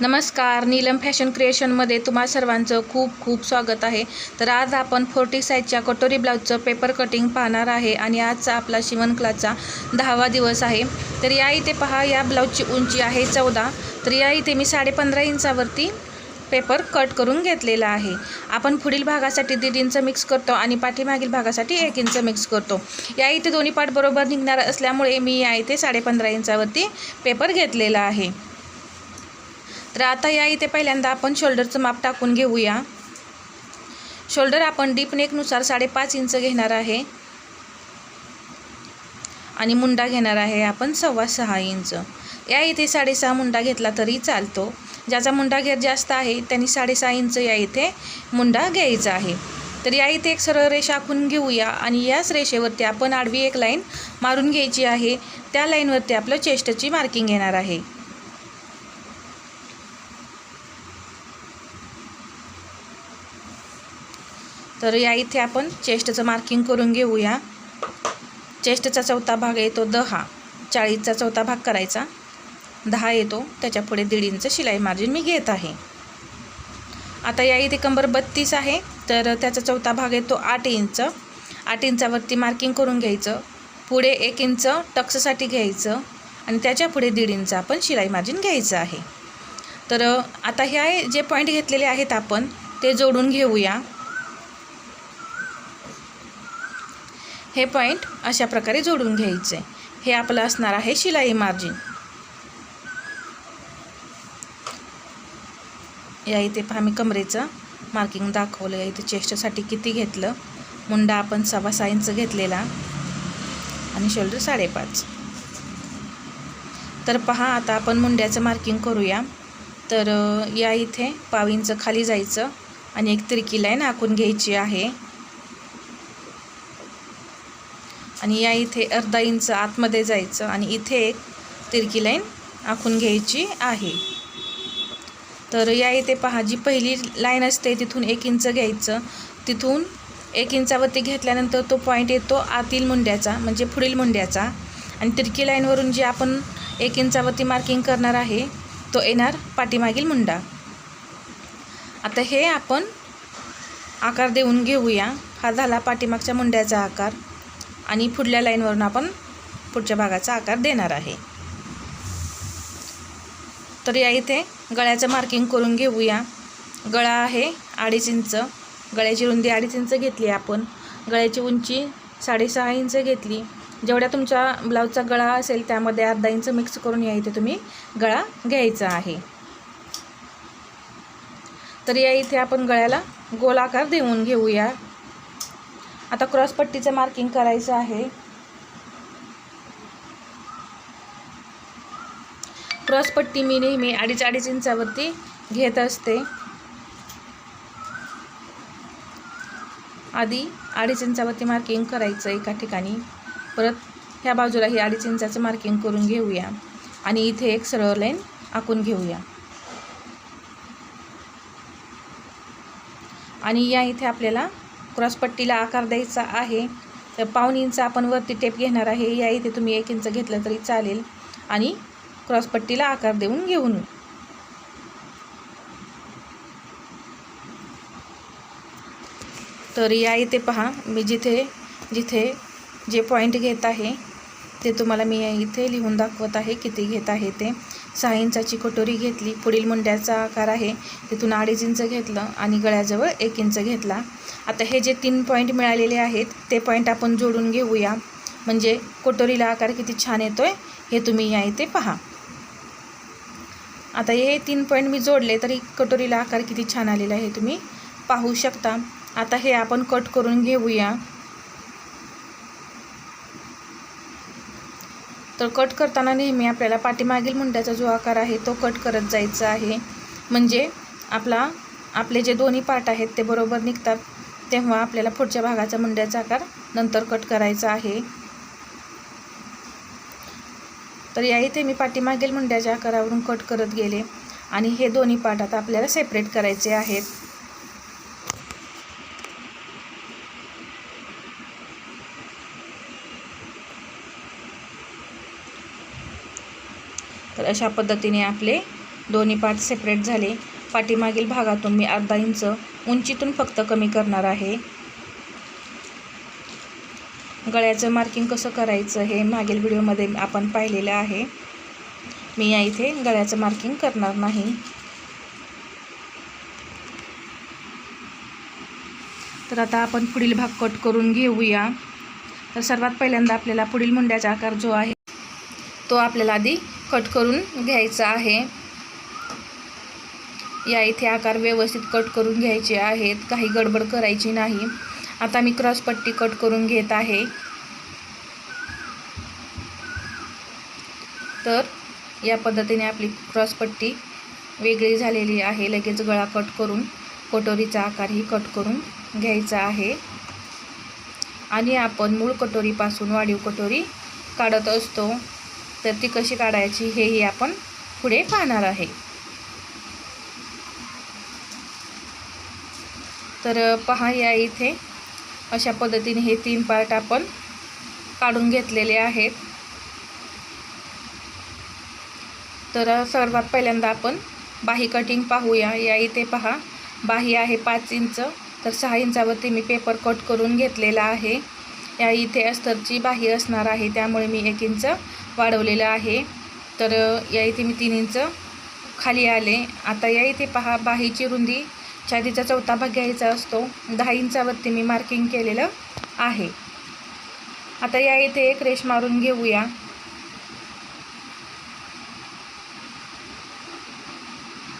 नमस्कार नीलम फॅशन क्रिएशनमध्ये तुम्हा सर्वांचं खूप खूप स्वागत आहे. तर आज आपण फोर्टी साईजच्या कटोरी ब्लाऊजचं पेपर कटिंग पाहणार आहे आणि आजचा आपला शिवण क्लासचा दहावा दिवस आहे. तर या इथे पहा या ब्लाऊजची उंची आहे चौदा. तर या इथे मी साडेपंधरा इंचावरती पेपर कट करून घेतलेला आहे. आपण पुढील भागासाठी दीड इंच मिक्स करतो आणि पाठीमागील भागासाठी एक इंच मिक्स करतो. या इथे दोन्ही पाठ बरोबर निघणार असल्यामुळे मी या इथे साडेपंधरा इंचावरती पेपर घेतलेला आहे. तर आता या इथे पहिल्यांदा आपण शोल्डरचं माप टाकून घेऊया. शोल्डर आपण डीप नेकनुसार साडेपाच इंच घेणार आहे. आणि मुंडा घेणार आहे आपण सव्वा सहा इंच. या इथे साडेसहा मुंडा घेतला तरी चालतो. ज्याचा मुंडा घेर जास्त आहे त्यांनी साडेसहा इंच या इथे मुंडा घ्यायचा आहे. तर या इथे एक सरळ रेषा आखून घेऊया आणि याच रेषेवरती आपण आडवी एक लाईन मारून घ्यायची आहे. त्या लाईनवरती आपलं चेस्टची मार्किंग येणार आहे. तर या इथे आपण चेस्टचं मार्किंग करून घेऊया. चेस्टचा चौथा भाग येतो दहा. चाळीसचा चौथा भाग करायचा. दहा येतो. त्याच्या पुढे दीड इंच शिलाई मार्जिन मी घेत आहे. आता या इथे कंबर बत्तीस आहे. तर त्याचा चौथा भाग येतो आठ इंच. आठ इंचावरती मार्किंग करून घ्यायचं. पुढे एक इंच टक्ससाठी घ्यायचं. आणि त्याच्या पुढे दीड इंच आपण शिलाई मार्जिन घ्यायचं आहे. तर आता ह्या जे पॉईंट घेतलेले आहेत आपण ते जोडून घेऊया. हे पॉईंट अशा प्रकारे जोडून घ्यायचे. हे आपलं असणार आहे शिलाई मार्जिन. या इथे पहा मी कमरेचं मार्किंग दाखवलं. या इथे चेस्टसाठी किती घेतलं? मुंडा आपण सव्वा सहा इंच घेतलेला. आणि शोल्डर साडेपाच. तर पहा आता आपण मुंड्याचं मार्किंग करूया. तर या इथे पाव इंच खाली जायचं. आणि एक तिरकी लाईन आखून घ्यायची आहे. आणि या इथे अर्धा इंच आतमध्ये जायचं आणि इथे एक तिरकी लाईन आखून घ्यायची आहे. तर या इथे पहा जी पहिली लाईन असते तिथून एक इंच घ्यायचं. तिथून एक इंचावरती घेतल्यानंतर तो पॉईंट येतो आतील मुंड्याचा म्हणजे पुढील मुंड्याचा. आणि तिरकी लाईनवरून जी आपण एक इंचावरती मार्किंग करणार आहे तो येणार पाठीमागील मुंडा. आता हे आपण आकार देऊन घेऊया. हा झाला पाठीमागच्या मुंड्याचा आकार. आणि पुढल्या लाईनवरून आपण पुढच्या भागाचा आकार देणार आहे. तर या इथे गळ्याचं मार्किंग करून घेऊया. गळा आहे अडीच इंच. गळ्याची रुंदी अडीच इंच घेतली आपण. गळ्याची उंची साडेसहा इंच घेतली. जेवढ्या तुमच्या ब्लाऊजचा गळा असेल त्यामध्ये अर्धा इंच मिक्स करून या इथे तुम्ही गळा घ्यायचा आहे. तर या इथे आपण गळ्याला गोल आकार देऊन घेऊया. आता क्रॉसपट्टीचं मार्किंग करायचं आहे. क्रॉसपट्टी मी नेहमी अडीच अडीच इंचावरती घेत असते. आधी अडीच इंचावरती मार्किंग करायचं एका ठिकाणी. परत ह्या बाजूला ही अडीच इंचाचं मार्किंग करून घेऊया. आणि इथे एक सरळ लाईन आखून घेऊया. आणि या इथे आपल्याला क्रॉसपट्टीला आकार द्यायचा आहे तर पाऊन इंच आपण वरती टेप घेणार आहे. या इथे तुम्ही एक इंच घेतलं तरी चालेल. आणि क्रॉसपट्टीला आकार देऊन घेऊन. तर या इथे पहा मी जिथे जिथे जे पॉईंट घेत आहे ते तुम्हाला मी इथे लिहून दाखवत आहे किती घेत आहे ते. सहा इंचाची कटोरी घेतली पुढील मुंड्याचा आकार आहे तिथून अडीच इंच घेतलं आणि गळ्याजवळ एक इंच घेतला. आता हे जे तीन पॉईंट मिळालेले आहेत ते पॉईंट आपण जोडून घेऊया. म्हणजे कटोरीला आकार किती छान येतो आहे हे तुम्ही या इथे पहा. आता हे तीन पॉईंट मी जोडले तरी कटोरीला आकार किती छान आलेला आहे तुम्ही पाहू शकता. आता हे आपण कट करून घेऊया. तर कट करताना नेहमी आपल्याला पाठीमागील मुंड्याचा जो आकार आहे तो कट करत जायचा आहे. म्हणजे आपला आपले जे दोन्ही पार्ट आहेत ते बरोबर निघतात तेव्हा आपल्याला पुढच्या भागाचा मुंड्याचा आकार नंतर कट करायचा आहे. तर या इथे मी पाठीमागील मुंड्याच्या आकारावरून कट करत गेले आणि हे दोन्ही पार्ट आता आपल्याला सेपरेट करायचे आहेत. तर अशा पद्धतीने आपले दोन्ही पार्ट सेपरेट झाले. पाठीमागील भागातून मी अर्धा इंच उंचीतून फक्त कमी करणार आहे. गळ्याचं मार्किंग कसं करायचं हे मागील व्हिडिओमध्ये आपण पाहिलेलं आहे. मी या इथे गळ्याचं मार्किंग करणार नाही. तर आता आपण पुढील भाग कट करून घेऊया. तर सर्वात पहिल्यांदा आपल्याला पुढील मुंड्याचा आकार जो आहे तो आपल्याला आधी कट करून घ्यायचा आहे. या इथे आकार व्यवस्थित कट करून घ्यायचे आहेत. काही गडबड करायची नाही. आता मी क्रॉसपट्टी कट करून घेत आहे. तर या पद्धतीने आपली क्रॉसपट्टी वेगळी झालेली आहे. लगेच गळा कट करून कटोरीचा आकारही कट करून घ्यायचा आहे. आणि आपण मूळ कटोरीपासून वाढीव कटोरी काढत असतो. तर ती कशी काढायची हेही आपण पुढे पाहणार आहे. तर पहा या इथे. अशा पद्धतीने हे तीन पार्ट आपण काढून घेतलेले आहेत. तर सर्वात पहिल्यांदा आपण बाही कटिंग पाहूया. या इथे पहा. बाही आहे पाच इंच. तर सहा इंचावरती मी पेपर कट करून घेतलेला आहे. या इथे अस्तरची बाही असणार आहे. त्यामुळे मी एक इंच वाढवलेलं आहे. तर या इथे मी तीन इंच खाली आले. आता या इथे पहा बाहीची रुंदी छातीचा चौथा भाग घ्यायचा असतो. दहा इंचावरती मी मार्किंग केलेलं आहे. आता या इथे एक रेश मारून घेऊया.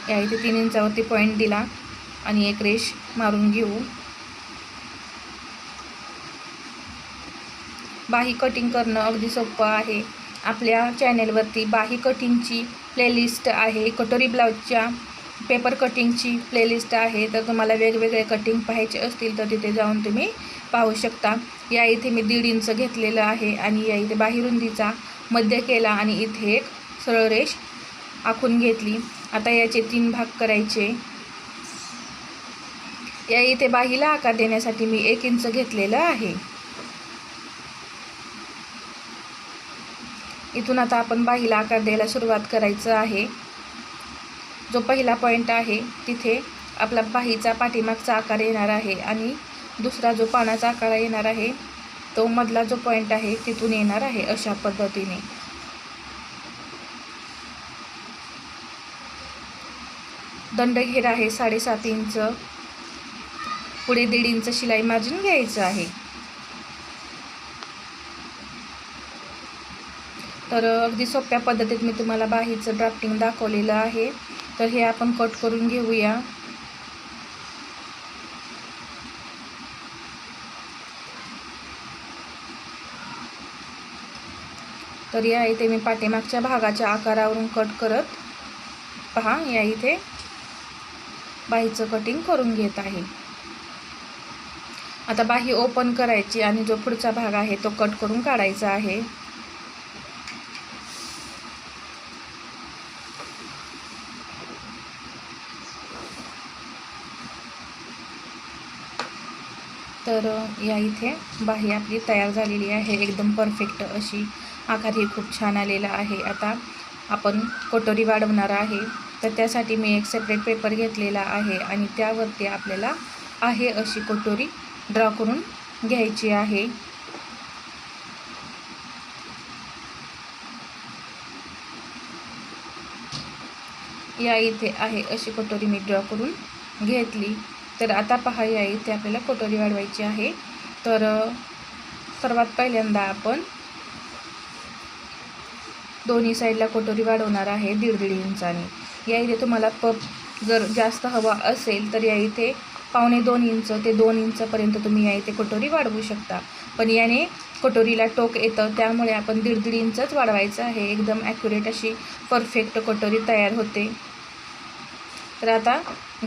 या इथे तीन इंचावरती पॉईंट दिला आणि एक रेश मारून घेऊ. बाही कटिंग करणं अगदी सोपं आहे. आपल्या चॅनेलवरती बाही कटिंगची प्लेलिस्ट आहे. कटोरी ब्लाऊजच्या पेपर कटिंगची प्लेलिस्ट आहे. तर तुम्हाला वेगवेगळे कटिंग पाहायचे असतील तर तिथे जाऊन तुम्ही पाहू शकता. या इथे मी दीड इंच घेतलेलं आहे आणि या इथे बाहिरुंदीचा मध्य केला आणि इथे एक सरळ रेष आखून घेतली. आता याचे तीन भाग करायचे. या इथे बाहीला आकार देण्यासाठी मी एक इंच घेतलेलं आहे. इथून आता आपण बाहीला आकार द्यायला सुरुवात करायचं आहे. जो पहिला पॉईंट आहे तिथे आपला बाहीचा पाठीमागचा आकार येणार आहे आणि दुसरा जो पानाचा आकार येणार आहे तो मधला जो पॉईंट आहे तिथून येणार आहे अशा पद्धतीने. दंडघेर आहे साडेसात इंच पुढे दीड इंच शिलाई मार्जिन घ्यायचं आहे. तर अगदी सोप्या पद्धतीत मी तुम्हाला बाहीचं ड्राफ्टिंग दाखवलेलं आहे. तर हे आपण कट करून घेऊया. तर या इथे मी पाठीमागच्या भागाच्या आकारावरून कट करत पहा या इथे बाहीचं कटिंग करून घेत आहे. आता बाही ओपन करायची आणि जो पुढचा भाग आहे तो कट करून काढायचा आहे. तर या इथे बाही आपली तयार झालेली आहे. एकदम परफेक्ट अशी आकार ही खूप छान आलेला आहे. आता आपण कटोरी वाढवणार आहे. तर त्यासाठी मी एक सेपरेट पेपर घेतलेला आहे आणि त्यावरती आपल्याला आहे अशी कटोरी ड्रॉ करून घ्यायची आहे. या इथे आहे अशी कटोरी मी ड्रॉ करून घेतली. तर आता पहा या इथे आपल्याला कटोरी वाढवायची आहे. तर सर्वात पहिल्यांदा आपण दोन्ही साईडला कटोरी वाढवणार आहे दीड दीड इंचाने. या इथे तुम्हाला पप जर जास्त हवा असेल तर या इथे पावणे दोन इंच ते दोन इंचपर्यंत तुम्ही या इथे कटोरी वाढवू शकता. पण याने कटोरीला टोक येतं त्यामुळे आपण दीड दीड इंचच वाढवायचं आहे. एकदम ॲक्युरेट अशी परफेक्ट कटोरी तयार होते. तर आता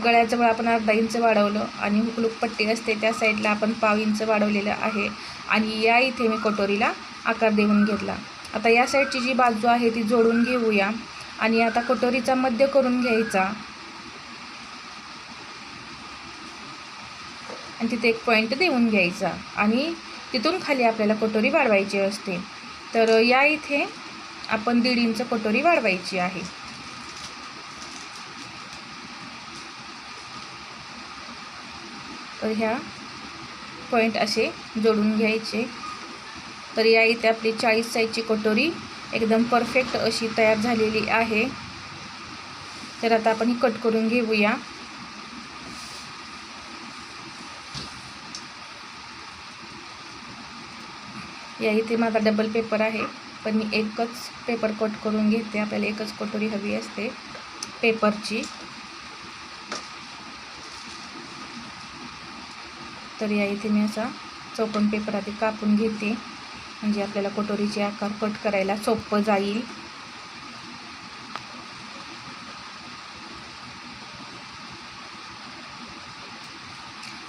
गळ्याजवळ आपण अर्धा इंच वाढवलं आणि हुकलूक पट्टी असते त्या साईडला आपण पाव इंच वाढवलेलं आहे आणि या इथे मी कटोरीला आकार देऊन घेतला. आता या साईडची जी बाजू आहे ती जोडून घेऊया आणि आता कटोरीचा मध्य करून घ्यायचा. आणि तिथे एक पॉईंट देऊन घ्यायचा आणि तिथून खाली आपल्याला कटोरी वाढवायची असते. तर या इथे आपण दीड इंच कटोरी वाढवायची आहे. तर ह्या पॉईंट असे जोडून घ्यायचे. तर या इथे आपली चाळीस साईजची कटोरी एकदम परफेक्ट अशी तयार झालेली आहे. तर आता आपण ही कट करून घेऊया. या इथे माझा डबल पेपर आहे पण मी एकच पेपर कट करून घेते. आपल्याला एकच कटोरी हवी असते पेपरची तर या इथे मी असा चौकन पेपर आधी कापून घेते. म्हणजे आपल्याला कटोरीचे आकार कट करायला सोपं जाईल.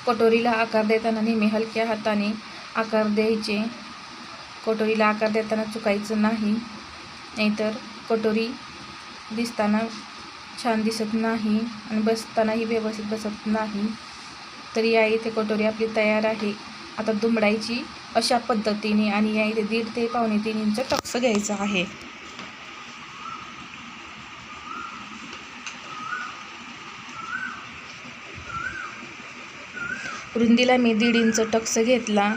कटोरीला आकार देताना नेहमी हलक्या हाताने आकार द्यायचे. कटोरीला आकार देताना चुकायचं नाही. नाहीतर कटोरी दिसताना छान दिसत नाही आणि बसतानाही व्यवस्थित बसत नाही. तर या इथे कटोरी आपली तयार आहे. आता दुमडायची अशा पद्धतीने आणि या इथे दीड ते पावणे तीन इंच टक्स घ्यायचं आहे. रुंदीला मी दीड इंच टक्स घेतला.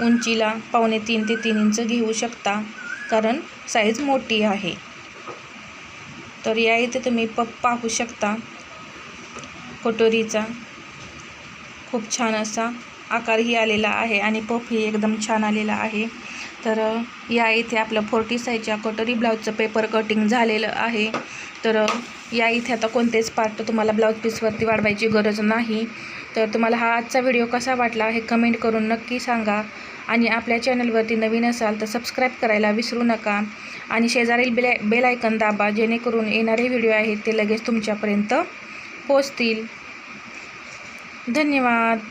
उंचीला पावणे तीन ते तीन इंच घेऊ शकता कारण साईज मोठी आहे. तर या इथे तुम्ही पप पाहू शकता. कटोरीचा खूप छान असा आकारही आलेला आहे आणि पफही एकदम छान आलेला आहे. तर या इथे आपलं फोर्टी साईजच्या कटोरी ब्लाऊजचं पेपर कटिंग झालेलं आहे. तर या इथे आता कोणतेच पार्ट तुम्हाला ब्लाऊज पीसवरती वाढवायची गरज नाही. तर तुम्हाला हा आजचा व्हिडिओ कसा वाटला हे कमेंट करून नक्की सांगा. आणि आपल्या चॅनलवरती नवीन असाल तर सबस्क्राईब करायला विसरू नका. आणि शेजारील बेल बेलायकन दाबा जेणेकरून येणारे व्हिडिओ आहेत ते लगेच तुमच्यापर्यंत पोचतील. धन्यवाद.